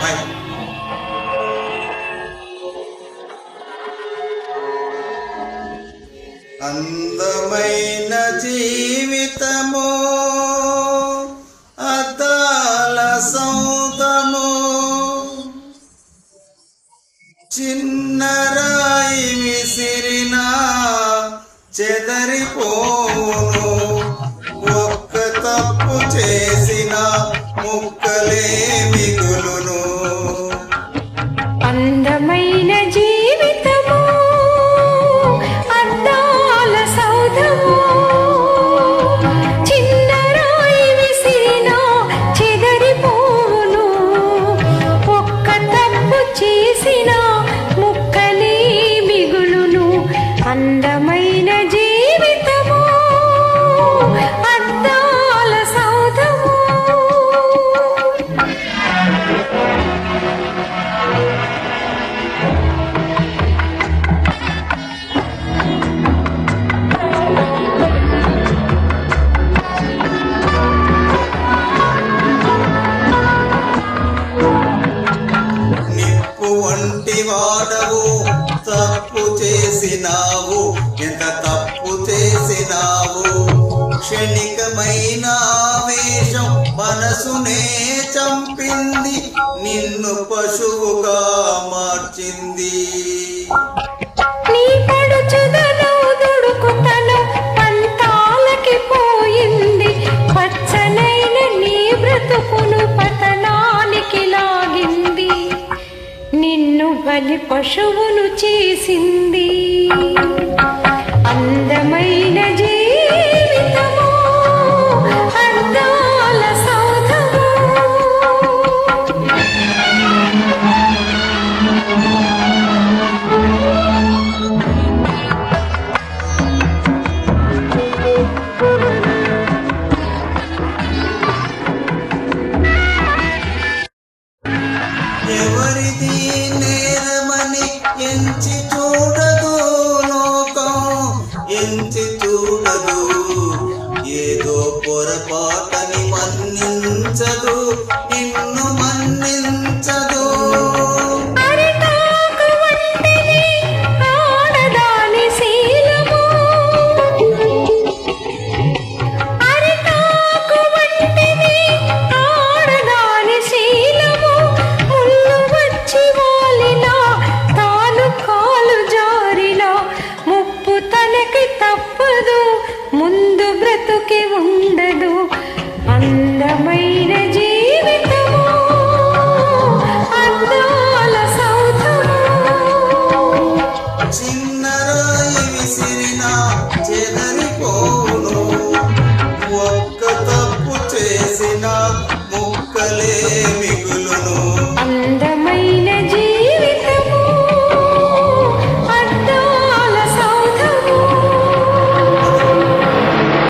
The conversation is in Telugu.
బాయ్ అందమైన జీవితము అద్దాల సౌదము చిన్న రాయి విసిరిన చెదరిపోను. అందమైన జీవితము అద్దాల సౌధము. నిప్పు వంటి వాడవు తప్పు చేసినావు? ఎంత తప్పు చేసినావు? క్షణికమైన ఆవేశం మనసునే చంపింది. నిన్ను పశువుగా మార్చింది. బలి పశువును చేసింది. ఎంచి చూడదు లోకం ఎంచి చూడదు. ఏదో పొరపాటని మన్నించదు. ఉండదు ముందు బ్రతుకి ఉండదు. అందమైన